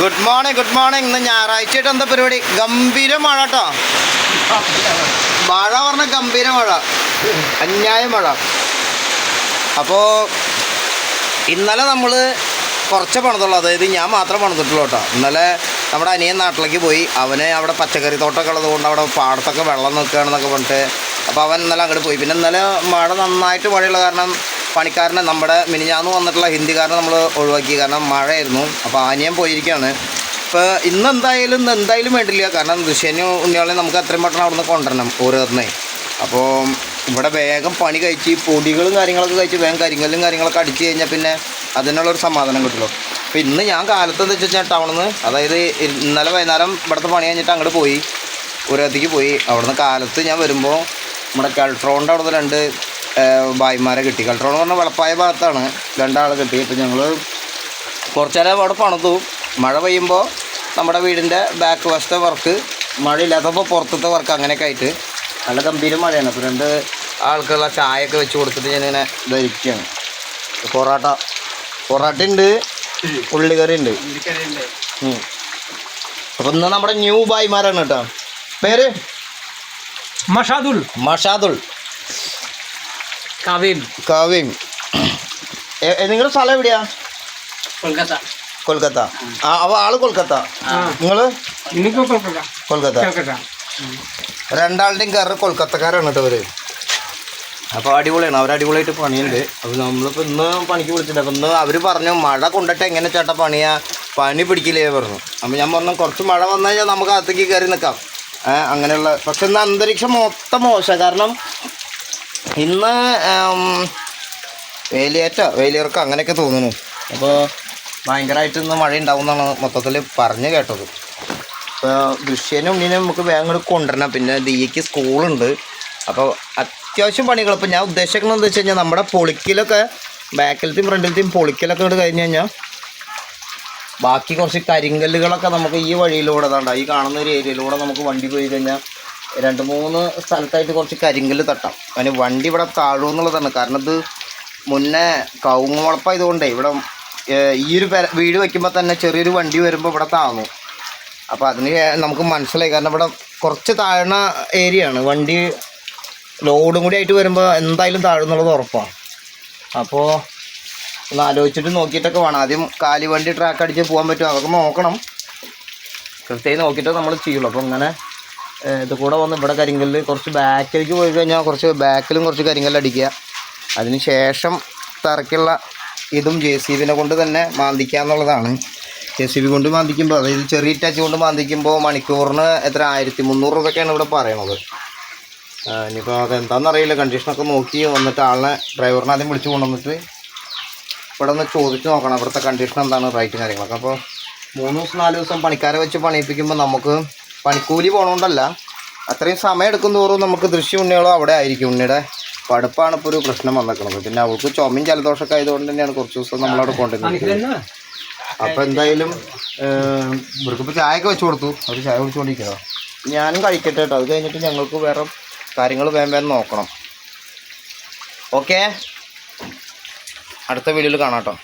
Good morning good morning ഇന്ന് ഞായറാഴ്ച ആയിട്ട് എന്താ പരിപാടി? ഗംഭീര മഴ കേട്ടോ. മഴ പറഞ്ഞ ഗംഭീര മഴ. അന്യായ മഴ. അപ്പോൾ ഇന്നലെ നമ്മൾ കുറച്ച് പണിതുള്ളൂ. അതായത് ഞാൻ മാത്രം പണിതിട്ടുള്ളൂ കേട്ടോ. ഇന്നലെ നമ്മുടെ അനിയൻ നാട്ടിലേക്ക് പോയി. അവന് അവിടെ പച്ചക്കറി തോട്ടമൊക്കെ ഉള്ളതുകൊണ്ട് അവിടെ പാടത്തൊക്കെ വെള്ളം നിൽക്കുകയാണെന്നൊക്കെ പറഞ്ഞിട്ട്. അപ്പോൾ അവൻ ഇന്നലെ അങ്ങോട്ട് പോയി. പിന്നെ ഇന്നലെ മഴ നന്നായിട്ട് മഴയുള്ള കാരണം പണിക്കാരനെ നമ്മുടെ മിനിഞ്ഞാന്ന് വന്നിട്ടുള്ള ഹിന്ദിക്കാരനെ നമ്മൾ ഒഴിവാക്കി. കാരണം മഴയായിരുന്നു. അപ്പോൾ അനിയൻ പോയിരിക്കുകയാണ് ഇപ്പോൾ ഇന്ന് എന്തായാലും എന്തായാലും വേണ്ടില്ല. കാരണം ദുഷ്യനും ഉണ്ണിയോളെ നമുക്ക് അത്രയും പെട്ടെന്ന് അവിടെ നിന്ന് കൊണ്ടുവരണം ഓരോരുത്തന്നെ അപ്പോൾ ഇവിടെ വേഗം പണി കഴിച്ച് പൊടികളും കാര്യങ്ങളൊക്കെ കഴിച്ച് വേഗം കരിങ്കല്ലും കാര്യങ്ങളൊക്കെ അടിച്ച് കഴിഞ്ഞാൽ പിന്നെ അതിനുള്ളൊരു സമാധാനം കിട്ടുള്ളൂ. അപ്പോൾ ഇന്ന് ഞാൻ കാലത്ത് എന്താ വെച്ചാൽ ടൗണിൽ നിന്ന് അതായത് ഇന്നലെ വൈകുന്നേരം ഇവിടുത്തെ പണി കഴിഞ്ഞിട്ട് അങ്ങോട്ട് പോയി. ഒരത്തേക്ക് പോയി. അവിടുന്ന് കാലത്ത് ഞാൻ വരുമ്പോൾ നമ്മുടെ കൾട്രോണിന്റെ അവിടുന്ന് രണ്ട് ഭായിമാരെ കിട്ടി. കൾട്രോൺ എന്ന് പറഞ്ഞാൽ വെളപ്പായ ഭാഗത്താണ് രണ്ടാളെ കിട്ടി അപ്പോൾ ഞങ്ങൾ കുറച്ച് നേരം അവിടെ പണിതു. മഴ പെയ്യുമ്പോൾ നമ്മുടെ വീടിന്റെ ബാക്ക് വശത്തെ വർക്ക് മഴയില്ലാത്തപ്പോൾ പുറത്തത്തെ വർക്ക് അങ്ങനെയൊക്കെ ആയിട്ട് നല്ല ഗംഭീര മഴയാണ്. അപ്പോൾ രണ്ട് ആൾക്കുള്ള ചായയൊക്കെ വെച്ച് കൊടുത്തിട്ട് ഞാനിങ്ങനെ ധരിക്കുകയാണ് പൊറോട്ട പൊറോട്ട ഉണ്ട് ഉള്ളിക്കറി ഉണ്ട് അപ്പം ഇന്ന് നമ്മുടെ ന്യൂ ബായിമാരാണ് കേട്ടോ. പേര്? മഷാദുൽ. മഷാദുൾ കാവേം കാവ്യം നിങ്ങളുടെ സ്ഥലം എവിടെയാ? കൊൽക്കത്ത. കൊൽക്കത്ത. ആ. അവ ആൾ കൊൽക്കത്ത. നിങ്ങൾ? കൊൽക്കത്ത. കൊൽക്കത്ത. കൊൽക്കത്ത. രണ്ടാളുടെയും കാറ് കൊൽക്കത്തക്കാരാണ് കേട്ടോ അവർ അപ്പോൾ അടിപൊളിയാണ്. അവർ അടിപൊളിയായിട്ട് പണിയുണ്ട്. അപ്പോൾ നമ്മളിപ്പോൾ ഇന്ന് പണിക്ക് വിളിച്ചിട്ടുണ്ട്. അപ്പോൾ ഇന്ന് അവർ പറഞ്ഞു മഴ കൊണ്ടിട്ട് എങ്ങനെ ചേട്ടാ പണിയാ? പണി പിടിക്കില്ലേ പറഞ്ഞു. അപ്പോൾ ഞാൻ പറഞ്ഞു കുറച്ച് മഴ വന്നു കഴിഞ്ഞാൽ നമുക്ക് അകത്തേക്ക് കയറി നിൽക്കാം അങ്ങനെയുള്ള പക്ഷെ ഇന്ന് അന്തരീക്ഷം മൊത്തം മോശം. കാരണം ഇന്ന് വേലിയേറ്റ വേലിയിറക്കം അങ്ങനെയൊക്കെ തോന്നുന്നു. അപ്പോൾ ഭയങ്കരമായിട്ട് ഇന്ന് മഴ ഉണ്ടാവും എന്നാണ് മൊത്തത്തിൽ പറഞ്ഞു കേട്ടത്. അപ്പോൾ ദൃശ്യനും ഉണ്ണിനും നമുക്ക് വേഗം കൊണ്ടുവരണം. പിന്നെ ദിയയ്ക്ക് സ്കൂളുണ്ട്. അപ്പോൾ അത്യാവശ്യം പണികൾ ഇപ്പോൾ ഞാൻ ഉദ്ദേശിക്കുന്നത് എന്താ വെച്ച് കഴിഞ്ഞാൽ നമ്മുടെ പൊളിക്കലൊക്കെ ബാക്കിലത്തെയും ഫ്രണ്ടിലത്തെയും പൊളിക്കലൊക്കെ ഇങ്ങോട്ട് കഴിഞ്ഞ് കഴിഞ്ഞാൽ ബാക്കി കുറച്ച് കരിങ്കല്ലുകളൊക്കെ നമുക്ക് ഈ വഴിയിലൂടെ ഈ കാണുന്ന ഒരു ഏരിയയിലൂടെ നമുക്ക് വണ്ടി പോയി കഴിഞ്ഞാൽ രണ്ട് മൂന്ന് സ്ഥലത്തായിട്ട് കുറച്ച് കരിങ്കൽ തട്ടാം. അതിന് വണ്ടി ഇവിടെ താഴുമെന്നുള്ളതാണ്. കാരണം ഇത് മുന്നേ കവുങ്ങ് വളപ്പായതുകൊണ്ടേ ഇവിടെ ഈ ഒരു വീട് വയ്ക്കുമ്പോൾ തന്നെ ചെറിയൊരു വണ്ടി വരുമ്പോൾ ഇവിടെ താങ്ങും. അപ്പോൾ അതിന് നമുക്ക് മനസ്സിലായി. കാരണം ഇവിടെ കുറച്ച് താഴ്ന്ന ഏരിയ ആണ് വണ്ടി ലോഡും കൂടി ആയിട്ട് വരുമ്പോൾ എന്തായാലും താഴുന്നുള്ളത് ഉറപ്പാണ്. അപ്പോൾ ഒന്ന് ആലോചിച്ചിട്ട് നോക്കിയിട്ടൊക്കെ വേണം. ആദ്യം കാലി വണ്ടി ട്രാക്ക് അടിച്ച് പോകാൻ പറ്റുമോ? അതൊക്കെ നോക്കണം. കൃത്യമായി നോക്കിയിട്ട് നമ്മൾ ചെയ്യുള്ളൂ. അപ്പോൾ ഇങ്ങനെ ഏഹ്, ഇത് കൂടെ വന്ന് ഇവിടെ കരിങ്കല്ല് കുറച്ച് ബാക്കിലേക്ക് പോയി കഴിഞ്ഞാൽ കുറച്ച് ബാക്കിലും കുറച്ച് കരിങ്കല്ല് അടിക്കുക. അതിന് ശേഷം തറയ്ക്കുള്ള ഇതും ജെ സി ബിനെ കൊണ്ട് തന്നെ മാന്തിക്കുക എന്നുള്ളതാണ്. ജെ സി ബി കൊണ്ട് മാന്തിക്കുമ്പോൾ അതായത് ചെറിയ ടച്ച് കൊണ്ട് മാന്തിക്കുമ്പോൾ മണിക്കൂറിന് എത്ര? ആയിരത്തി മുന്നൂറ് രൂപയൊക്കെയാണ് ഇവിടെ പറയണത്. ഇനിയിപ്പോൾ അതെന്താണെന്നറിയില്ല കണ്ടീഷനൊക്കെ നോക്കി വന്നിട്ട് ആളിനെ ഡ്രൈവറിനെ ആദ്യം വിളിച്ച് കൊണ്ടുവന്നിട്ട് ഇവിടെ ഒന്ന് ചോദിച്ച് നോക്കണം. ഇവിടുത്തെ കണ്ടീഷൻ എന്താണ്? റേറ്റ് കാര്യങ്ങളൊക്കെ. അപ്പോൾ മൂന്ന് ദിവസം നാല് ദിവസം പണിക്കാരെ വെച്ച് പണിയിപ്പിക്കുമ്പോൾ നമുക്ക് പണിക്കൂലി പോകണോണ്ടല്ല അത്രയും സമയം എടുക്കും തോറും നമുക്ക് ദൃശ്യ ഉണ്ണികളോ അവിടെ ആയിരിക്കും. ഉണ്ണിയുടെ പടുപ്പാണ് ഇപ്പോൾ ഒരു പ്രശ്നം വന്നിരിക്കുന്നത്. പിന്നെ അവൾക്ക് ചുമയും ജലദോഷമൊക്കെ ആയതുകൊണ്ട് തന്നെയാണ് കുറച്ച് ദിവസം നമ്മളവിടെ കൊണ്ടുവരുന്നത് അപ്പോൾ എന്തായാലും ഇവർക്കിപ്പോൾ ഇവർക്കിപ്പോൾ ചായയൊക്കെ വെച്ച് കൊടുത്തു. അവർ ചായ കുടിച്ചുകൊണ്ടിരിക്കണോ ഞാനും കഴിക്കട്ടെ കേട്ടോ അത് കഴിഞ്ഞിട്ട് ഞങ്ങൾക്ക് വേറെ കാര്യങ്ങൾ വേം വേം നോക്കണം. ഓക്കെ? അടുത്ത വീഡിയോയിൽ കാണാം കേട്ടോ